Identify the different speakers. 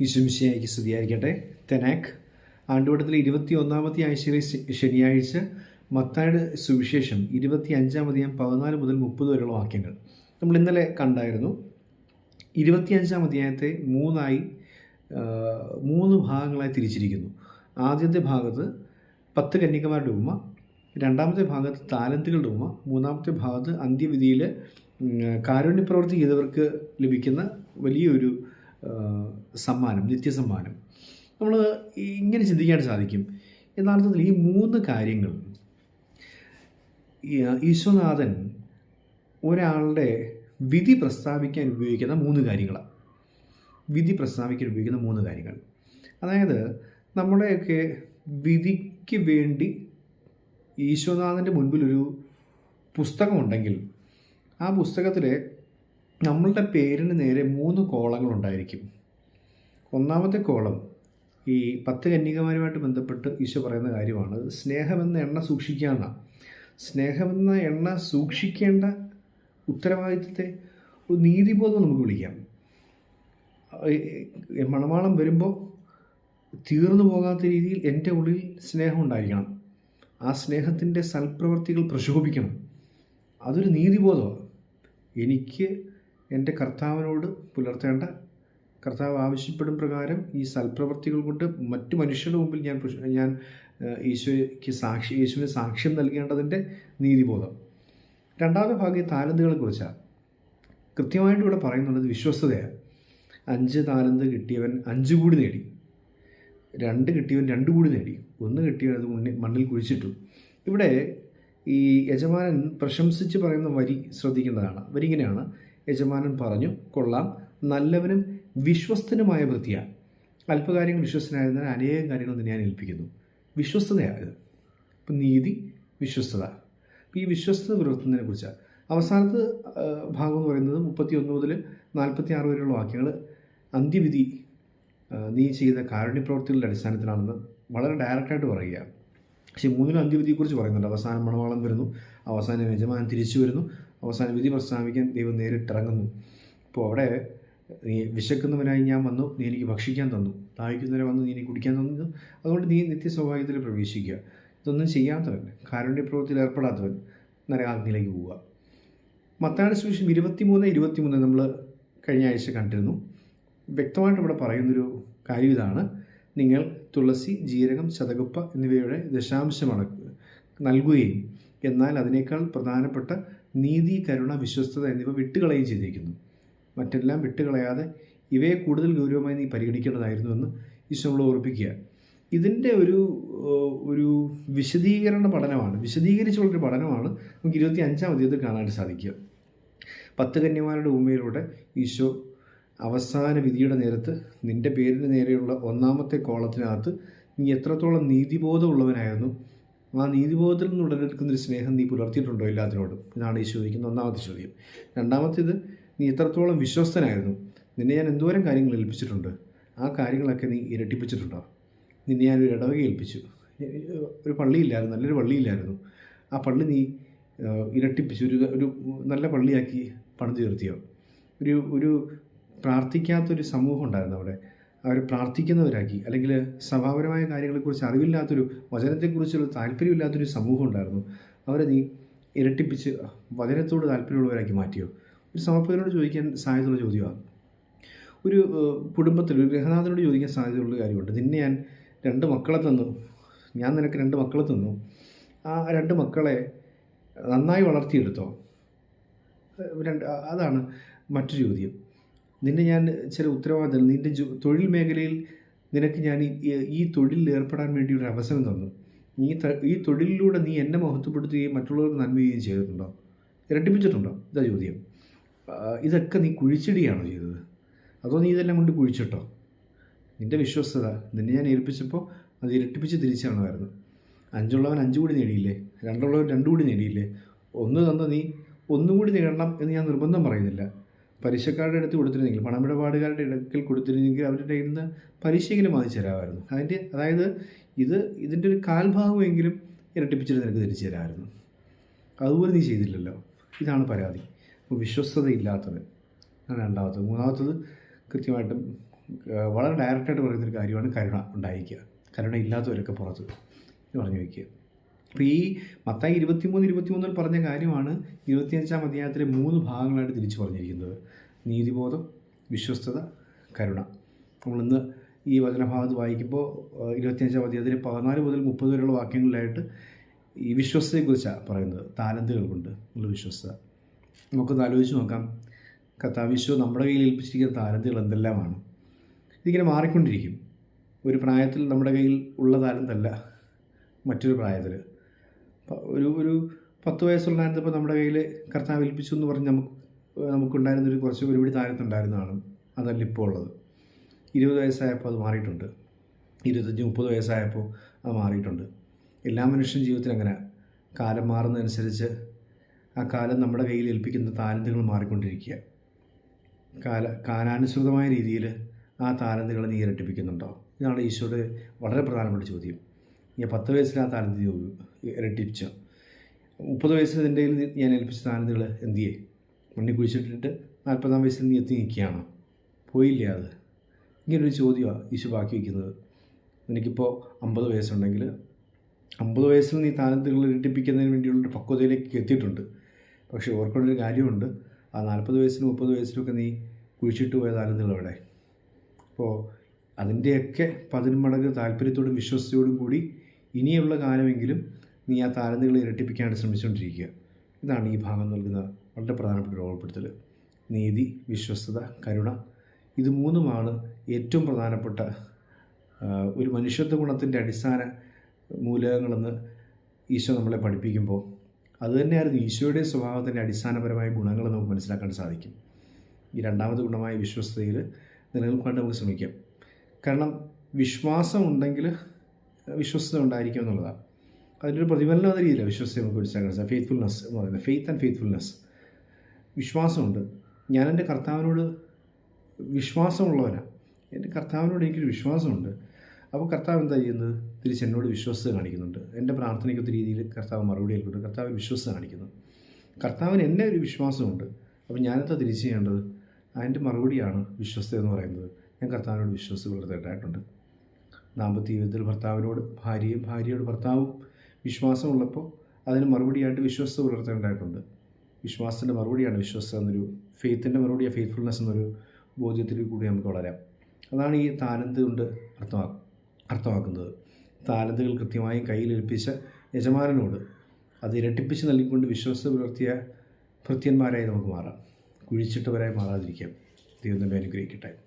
Speaker 1: ഈശുമിശിയായിക്ക് സ്തുതിയായിരിക്കട്ടെ. തെനാക്ക് ആണ്ടുവട്ടത്തിലെ ഇരുപത്തി ഒന്നാമത്തെ ആഴ്ചയിലെ ശനിയാഴ്ച മത്തായുടെ സുവിശേഷം ഇരുപത്തി അഞ്ചാം അധികം പതിനാല് മുതൽ മുപ്പത് വരെയുള്ള വാക്യങ്ങൾ. നമ്മൾ ഇന്നലെ കണ്ടായിരുന്നു ഇരുപത്തിയഞ്ചാം അധ്യായത്തെ മൂന്നായി മൂന്ന് ഭാഗങ്ങളായി തിരിച്ചിരിക്കുന്നു. ആദ്യത്തെ ഭാഗത്ത് പത്ത് കന്യകമാരുടെ ഉമ്മ രണ്ടാമത്തെ ഭാഗത്ത് താലന്തുകളുടെ ഉമ്മ മൂന്നാമത്തെ ഭാഗത്ത് അന്ത്യവിധിയിൽ കാരുണ്യപ്രവർത്തി ചെയ്തവർക്ക് ലഭിക്കുന്ന വലിയൊരു സമ്മാനം നിത്യസമ്മാനം. നമ്മൾ ഇങ്ങനെ ചിന്തിക്കാൻ സാധിക്കും. യഥാർത്ഥത്തിൽ ഈ മൂന്ന് കാര്യങ്ങൾ ഈശ്വനാഥൻ ഒരാളുടെ വിധി പ്രസ്താവിക്കാൻ ഉപയോഗിക്കുന്ന മൂന്ന് കാര്യങ്ങളാണ്. വിധി പ്രസ്താവിക്കാൻ ഉപയോഗിക്കുന്ന മൂന്ന് കാര്യങ്ങൾ. അതായത് നമ്മുടെയൊക്കെ വിധിക്ക് വേണ്ടി ഈശ്വനാഥന്റെ മുൻപിലൊരു പുസ്തകമുണ്ടെങ്കിൽ ആ പുസ്തകത്തിൽ നമ്മളുടെ പേരിന് നേരെ മൂന്ന് കോളങ്ങളുണ്ടായിരിക്കും ഒന്നാമത്തെ കോളം ഈ പത്ത് കന്യകമാരുമായിട്ട് ബന്ധപ്പെട്ട് ഈശോ പറയുന്ന കാര്യമാണ്. സ്നേഹമെന്ന എണ്ണ സൂക്ഷിക്കുക എന്നാണ് സ്നേഹമെന്ന എണ്ണ സൂക്ഷിക്കേണ്ട ഉത്തരവാദിത്വത്തെ ഒരു നീതിബോധം നമുക്ക് വിളിക്കാം. മണമാളം വരുമ്പോൾ തീർന്നു പോകാത്ത രീതിയിൽ എന്റെ ഉള്ളിൽ സ്നേഹം ഉണ്ടായിരിക്കണം. ആ സ്നേഹത്തിന്റെ സൽപ്രവർത്തികൾ പ്രശോഭിക്കണം. അതൊരു നീതിബോധമാണ്. എനിക്ക് എന്റെ കർത്താവിനോട് പുലർത്തേണ്ട കർത്താവ് ആവശ്യപ്പെടും പ്രകാരം ഈ സൽപ്രവൃത്തികൾ കൊണ്ട് മറ്റു മനുഷ്യരുടെ മുമ്പിൽ ഞാൻ ഞാൻ ഈശോയ്ക്ക് സാക്ഷി യേശുവിന് സാക്ഷ്യം നൽകേണ്ടതിന്റെ നീതിബോധം. രണ്ടാമത്തെ ഭാഗ്യം താലന്തുകളെ കുറിച്ചാണ്. കൃത്യമായിട്ട് ഇവിടെ പറയുന്നുള്ളത് വിശ്വസ്തതയാണ്. അഞ്ച് താലന്ത് കിട്ടിയവൻ അഞ്ച് കൂടി നേടി. രണ്ട് കിട്ടിയവൻ രണ്ട് കൂടി നേടി. ഒന്ന് കിട്ടിയവൻ അത് മണ്ണിൽ മണ്ണിൽ കുഴിച്ചിട്ടു. ഇവിടെ ഈ യജമാനൻ പ്രശംസിച്ച് പറയുന്ന വരി ശ്രദ്ധിക്കേണ്ടതാണ്. വരി ഇങ്ങനെയാണ് യജമാനൻ പറഞ്ഞു കൊള്ളാം. നല്ലവനും വിശ്വസ്തനുമായ വൃത്തിയ അല്പകാര്യങ്ങൾ വിശ്വസ്തനായതിനാൽ അനേകം കാര്യങ്ങൾ ഞാൻ ഏൽപ്പിക്കുന്നു. വിശ്വസ്തതയാണ് ഇത്. ഇപ്പം നീതി വിശ്വസ്തത. ഈ വിശ്വസ്തത പുലർത്തുന്നതിനെ കുറിച്ചാണ് അവസാനത്തെ ഭാഗം എന്ന് പറയുന്നത് മുപ്പത്തി ഒന്ന് മുതൽ നാൽപ്പത്തി ആറ് വരെയുള്ള വാക്യങ്ങൾ. അന്ത്യവിധി നീ ചെയ്ത കാരുണ്യപ്രവർത്തികളുടെ അടിസ്ഥാനത്തിലാണെന്ന് വളരെ ഡയറക്റ്റായിട്ട് പറയുക. പക്ഷേ മൂന്നിലും അന്ത്യവിധിയെക്കുറിച്ച് പറയുന്നുണ്ട്. അവസാനം മണവാളം വരുന്നു. അവസാനം യജമാനൻ തിരിച്ചു വരുന്നു. അവസാനം വിധി പ്രസ്താവിക്കാൻ ദൈവം നേരിട്ടിറങ്ങുന്നു. അപ്പോൾ അവിടെ നീ വിശക്കുന്നവനായി ഞാൻ വന്നു നീ എനിക്ക് ഭക്ഷിക്കാൻ തന്നു. ദാഹിക്കുന്നവരെ വന്നു നീ എനിക്ക് കുടിക്കാൻ തന്നു. അതുകൊണ്ട് നീ നിത്യസൗഭാഗ്യത്തിൽ പ്രവേശിക്കുക. ഇതൊന്നും ചെയ്യാത്തവൻ കാരുണ്യപ്രവൃത്തിയിൽ ഏർപ്പെടാത്തവൻ നരകാഗ്നിയിലേക്ക് പോവുക. മത്താടി സുവിശേഷം ഇരുപത്തിമൂന്ന് ഇരുപത്തിമൂന്ന് നമ്മൾ കഴിഞ്ഞ ആഴ്ച കണ്ടിരുന്നു. വ്യക്തമായിട്ട് ഇവിടെ പറയുന്നൊരു കാര്യം ഇതാണ്. നിങ്ങൾ തുളസി ജീരകം ചതകുപ്പ എന്നിവയുടെ ദശാംശം അടക്കുക നൽകുകയും എന്നാൽ അതിനേക്കാൾ പ്രധാനപ്പെട്ട നീതി കരുണ വിശ്വസ്തത എന്നിവ വിട്ടുകളയും ചെയ്തിരിക്കുന്നു. മറ്റെല്ലാം വിട്ടുകളയാതെ ഇവയെ കൂടുതൽ ഗൗരവമായി നീ പരിഗണിക്കേണ്ടതായിരുന്നു എന്ന് ഈശോ നമ്മളെ ഓർപ്പിക്കുക. ഇതിന്റെ ഒരു ഒരു വിശദീകരണ പഠനമാണ്. വിശദീകരിച്ചുള്ളൊരു പഠനമാണ് നമുക്ക് ഇരുപത്തി അഞ്ചാം അധ്യായത്തിൽ കാണാനായിട്ട് സാധിക്കുക. പത്ത് കന്യമാരുടെ ഉമ്മയിലൂടെ ഈശോ അവസാന വിധിയുടെ നേരത്ത് നിന്റെ പേരിന് നേരെയുള്ള ഒന്നാമത്തെ കോളത്തിനകത്ത് നീ എത്രത്തോളം നീതിബോധമുള്ളവനായിരുന്നു ആ നീതിബോധത്തിൽ നിന്ന് ഉടനെടുക്കുന്നൊരു സ്നേഹം നീ പുലർത്തിയിട്ടുണ്ടോ എല്ലാത്തിനോടും? ഇതാണ് ഈ ചോദിക്കുന്ന ഒന്നാമത്തെ ചോദ്യം. രണ്ടാമത്തേത് നീ എത്രത്തോളം വിശ്വസ്തനായിരുന്നു? നിന്നെ ഞാൻ എന്തോരം കാര്യങ്ങൾ ഏൽപ്പിച്ചിട്ടുണ്ട്? ആ കാര്യങ്ങളൊക്കെ നീ ഇരട്ടിപ്പിച്ചിട്ടുണ്ടോ? നിന്നെ ഞാൻ ഒരു ഇടവക ഏൽപ്പിച്ചു. ഒരു പള്ളിയില്ലായിരുന്നു നല്ലൊരു പള്ളിയില്ലായിരുന്നു. ആ പള്ളി നീ ഇരട്ടിപ്പിച്ചു ഒരു ഒരു നല്ല പള്ളിയാക്കി പണിത് തീർത്തിയോ? ഒരു ഒരു പ്രാർത്ഥിക്കാത്തൊരു സമൂഹം ഉണ്ടായിരുന്നു അവിടെ. അവർ പ്രാർത്ഥിക്കുന്നവരാക്കി. അല്ലെങ്കിൽ സ്വഭാവപരമായ കാര്യങ്ങളെക്കുറിച്ച് അറിവില്ലാത്തൊരു വചനത്തെക്കുറിച്ചുള്ള താല്പര്യമില്ലാത്തൊരു സമൂഹം ഉണ്ടായിരുന്നു. അവരെ നീ ഇരട്ടിപ്പിച്ച് വചനത്തോട് താല്പര്യമുള്ളവരാക്കി മാറ്റിയോ? ഒരു സമർപ്പകനോട് ചോദിക്കാൻ സാധ്യതയുള്ള ചോദ്യമാണ്. ഒരു കുടുംബത്തിൽ ഒരു ഗൃഹനാഥനോട് ചോദിക്കാൻ സാധ്യതയുള്ള കാര്യമുണ്ട്. നിന്നെ ഞാൻ രണ്ട് മക്കളെ തന്നു. ഞാൻ നിനക്ക് രണ്ട് മക്കളെ തന്നു. ആ രണ്ട് മക്കളെ നന്നായി വളർത്തിയെടുത്തോ? രണ്ട് അതാണ് മറ്റൊരു ചോദ്യം. നിന്നെ ഞാൻ ചില ഉത്തരവാദിത്തങ്ങൾ നിന്റെ തൊഴിൽ മേഖലയിൽ നിനക്ക് ഞാൻ ഈ തൊഴിലിൽ ഏർപ്പെടാൻ വേണ്ടി ഒരു അവസരം തന്നു. നീ ഈ തൊഴിലിലൂടെ നീ എന്നെ മഹത്വപ്പെടുത്തുകയും മറ്റുള്ളവർക്ക് നന്മ ചെയ്തിട്ടുണ്ടോ? ഇരട്ടിപ്പിച്ചിട്ടുണ്ടോ ഇതാ ചോദ്യം. ഇതൊക്കെ നീ കുഴിച്ചിടുകയാണോ ചെയ്തത്? അതോ നീ ഇതെല്ലാം കൊണ്ട് കുഴിച്ചിട്ടോ? നിന്റെ വിശ്വസ്തത നിന്നെ ഞാൻ ഏൽപ്പിച്ചപ്പോൾ അത് ഇരട്ടിപ്പിച്ച് വരുന്നത് അഞ്ചുള്ളവൻ അഞ്ചു കൂടി നേടിയില്ലേ? രണ്ടുള്ളവൻ രണ്ടു കൂടി നേടിയില്ലേ? ഒന്ന് തന്ന നീ ഒന്നും കൂടി നേടണം എന്ന് ഞാൻ നിർബന്ധം പറയുന്നില്ല. പലിശക്കാരുടെ അടുത്ത് കൊടുത്തിരുന്നെങ്കിൽ പണമിടപാടുകാരുടെ ഇടയ്ക്കിൽ കൊടുത്തിരുന്നെങ്കിൽ അവരുടെ കയ്യിൽ നിന്ന് പലിശയെങ്കിലും വാങ്ങിച്ചു തരാമായിരുന്നു. അതിന്റെ അതായത് ഇത് ഇതിന്റെ ഒരു കാൽഭാഗമെങ്കിലും ഇരട്ടിപ്പിച്ചിട്ട് നിനക്ക് തിരിച്ചു തരാമായിരുന്നു. അതുപോലെ നീ ചെയ്തില്ലല്ലോ. ഇതാണ് പരാതി. വിശ്വസ്തതയില്ലാത്തവൻ. രണ്ടാമത്തത്. മൂന്നാമത്തത് കൃത്യമായിട്ടും വളരെ ഡയറക്റ്റായിട്ട് പറയുന്നൊരു കാര്യമാണ് കരുണ ഉണ്ടായിരിക്കുക. കരുണ ഇല്ലാത്തവരൊക്കെ പുറത്ത് എന്ന് പറഞ്ഞു വയ്ക്കുക. അപ്പോൾ ഈ മത്തായി ഇരുപത്തിമൂന്ന് ഇരുപത്തിമൂന്നിൽ പറഞ്ഞ കാര്യമാണ് ഇരുപത്തിയഞ്ചാം അധ്യായത്തിലെ മൂന്ന് ഭാഗങ്ങളായിട്ട് തിരിച്ചു പറഞ്ഞിരിക്കുന്നത്. നീതിബോധം വിശ്വസ്തത കരുണ. നമ്മളിന്ന് ഈ വചനഭാഗത്ത് വായിക്കുമ്പോൾ ഇരുപത്തിയഞ്ചാം അധ്യായത്തിലെ പതിനാല് മുതൽ മുപ്പത് വരെയുള്ള വാക്യങ്ങളിലായിട്ട് ഈ വിശ്വസ്തയെക്കുറിച്ചാണ് പറയുന്നത്. താലന്തുകൾ കൊണ്ട് ഉള്ള വിശ്വസ്തത. നമുക്കൊന്ന് ആലോചിച്ച് നോക്കാം. കഥാവിശ്വ നമ്മുടെ കയ്യിൽ ഏൽപ്പിച്ചിരിക്കുന്ന താലന്തുകൾ എന്തെല്ലാമാണ്? ഇതിങ്ങനെ മാറിക്കൊണ്ടിരിക്കും. ഒരു പ്രായത്തിൽ നമ്മുടെ കയ്യിൽ ഉള്ള താരന്തല്ല മറ്റൊരു പ്രായത്തിൽ ഒരു ഒരു പത്ത് വയസ്സുള്ളായിരുന്നപ്പോൾ നമ്മുടെ കയ്യിൽ കർത്താവ് ഏൽപ്പിച്ചു എന്ന് പറഞ്ഞ് നമുക്ക് നമുക്കുണ്ടായിരുന്നൊരു കുറച്ച് ഒരുപിടി താരത്തുണ്ടായിരുന്നതാണ് അതല്ല ഇപ്പോൾ ഉള്ളത്. ഇരുപത് വയസ്സായപ്പോൾ അത് മാറിയിട്ടുണ്ട്. ഇരുപത്തഞ്ച് മുപ്പത് വയസ്സായപ്പോൾ അത് മാറിയിട്ടുണ്ട്. എല്ലാ മനുഷ്യൻ ജീവിതത്തിൽ അങ്ങനെ കാലം മാറുന്നതനുസരിച്ച് ആ കാലം നമ്മുടെ കയ്യിൽ ഏൽപ്പിക്കുന്ന താലന്തുകൾ മാറിക്കൊണ്ടിരിക്കുക. കാല കാലാനുസൃതമായ രീതിയിൽ ആ താലന്തുകൾ നീ ഇരട്ടിപ്പിക്കുന്നുണ്ടോ? ഇതാണ് ഈശോയുടെ വളരെ പ്രധാനപ്പെട്ട ചോദ്യം. ഞാൻ പത്ത് വയസ്സിൽ ആ താലന്ത് ഇരട്ടിപ്പിച്ച. മുപ്പത് വയസ്സിൽ നിന്റെ ഞാൻ ഏൽപ്പിച്ച താലന്തുകൾ ചെയ്യേ? മണ്ണിൽ കുഴിച്ചിട്ടിട്ട് നാൽപ്പതാം വയസ്സിൽ നീ എത്തി നിൽക്കുകയാണോ? പോയില്ലേ അത്. ഇങ്ങനൊരു ചോദ്യമാണ് ഈശോ ബാക്കി വയ്ക്കുന്നത്. നിനക്കിപ്പോൾ അമ്പത് വയസ്സുണ്ടെങ്കിൽ അമ്പത് വയസ്സിൽ നീ താലന്തുകൾ ഇരട്ടിപ്പിക്കുന്നതിന് വേണ്ടിയുള്ള പക്വതയിലേക്ക് എത്തിയിട്ടുണ്ട്. പക്ഷേ ഓർക്കേണ്ട ഒരു കാര്യമുണ്ട്. ആ നാൽപ്പത് വയസ്സിലും മുപ്പത് വയസ്സിലൊക്കെ നീ കുഴിച്ചിട്ട് പോയ താലന്തുകൾ അപ്പോൾ അതിന്റെയൊക്കെ പതിന്മടങ്ങ് താല്പര്യത്തോടും വിശ്വസ്തയോടും കൂടി ഇനിയുള്ള കാലമെങ്കിലും നീ ആ താരനികളെ ഇരട്ടിപ്പിക്കാനായിട്ട് ശ്രമിച്ചുകൊണ്ടിരിക്കുക. ഇതാണ് ഈ ഭാഗം നൽകുന്ന വളരെ പ്രധാനപ്പെട്ട ഒരു ഓർപ്പെടുത്തൽ നീതി വിശ്വസ്തത കരുണ ഇത് മൂന്നുമാണ് ഏറ്റവും പ്രധാനപ്പെട്ട ഒരു മനുഷ്യത്വ ഗുണത്തിന്റെ അടിസ്ഥാന മൂലകങ്ങളെന്ന് ഈശോ നമ്മളെ പഠിപ്പിക്കുമ്പോൾ അതുതന്നെയായിരുന്നു ഈശോയുടെ സ്വഭാവത്തിന്റെ അടിസ്ഥാനപരമായ ഗുണങ്ങൾ നമുക്ക് മനസ്സിലാക്കാൻ സാധിക്കും. ഈ രണ്ടാമത് ഗുണമായ വിശ്വസ്തയിൽ നിലനിൽക്കാൻ നമുക്ക് ശ്രമിക്കാം. കാരണം വിശ്വാസം ഉണ്ടെങ്കിൽ വിശ്വസ്തത ഉണ്ടായിരിക്കും എന്നുള്ളതാണ്. അതിന്റെ പ്രതിഫലനം എന്ന രീതിയിലാണ് വിശ്വസ്തയെ നമുക്ക് മനസ്സിലാക്കാൻ സാധിക്കും ഫെയ്ത്ത്ഫുൾനെസ് എന്ന് പറയുന്നത്. ഫെയ്ത്ത് ആൻഡ് ഫെയ്ത്ത്ഫുൾനെസ് വിശ്വാസമുണ്ട്. ഞാൻ എന്റെ കർത്താവിനോട് വിശ്വാസമുള്ളവനാണ്. എന്റെ കർത്താവിനോട് എനിക്കൊരു വിശ്വാസമുണ്ട്. അപ്പോൾ കർത്താവ് എന്താ ചെയ്യുന്നത്? തിരിച്ച് എന്നോട് വിശ്വസ്ത കാണിക്കുന്നുണ്ട്. എന്റെ പ്രാർത്ഥനയ്ക്കൊത്ത രീതിയിൽ കർത്താവ് മറുപടി നൽകുന്നുണ്ട്. കർത്താവ് വിശ്വസ്ത കാണിക്കുന്നു. കർത്താവിന് എന്നെ ഒരു വിശ്വാസമുണ്ട്. അപ്പോൾ ഞാനെന്താ തിരിച്ച് ചെയ്യേണ്ടത്? അതിന്റെ മറുപടിയാണ് വിശ്വസ്ത എന്ന് പറയുന്നത്. ഞാൻ കർത്താവിനോട് വിശ്വസ്ത പുലർത്തേണ്ടതായിട്ടുണ്ട് ദാമ്പത്യ ജീവിതത്തിൽ ഭർത്താവിനോട് ഭാര്യയും ഭാര്യയോട് ഭർത്താവും വിശ്വാസമുള്ളപ്പോൾ അതിന് മറുപടിയായിട്ട് വിശ്വസ്ത പുലർത്തേണ്ടതായിട്ടുണ്ട് വിശ്വാസത്തിന്റെ മറുപടിയാണ് വിശ്വസ്ത എന്നൊരു ഫെയ്ത്തിന്റെ മറുപടിയാണ് ഫെയ്ത്ത്ഫുൾനെസ് എന്നൊരു ബോധ്യത്തിൽ കൂടി നമുക്ക് വളരാം. അതാണ് ഈ താനന്ത് കൊണ്ട് അർത്ഥമാ അർത്ഥമാക്കുന്നത്. താലന്തുകൾ കൃത്യമായി കയ്യിലേൽപ്പിച്ച യജമാനനോട് അത് ഇരട്ടിപ്പിച്ച് നൽകിക്കൊണ്ട് വിശ്വസ്ത പുലർത്തിയ ഭൃത്യന്മാരായി നമുക്ക് മാറാം. കുഴിച്ചിട്ടവരായി മാറാതിരിക്കാം. ദൈവം തന്നെ അനുഗ്രഹിക്കട്ടെ.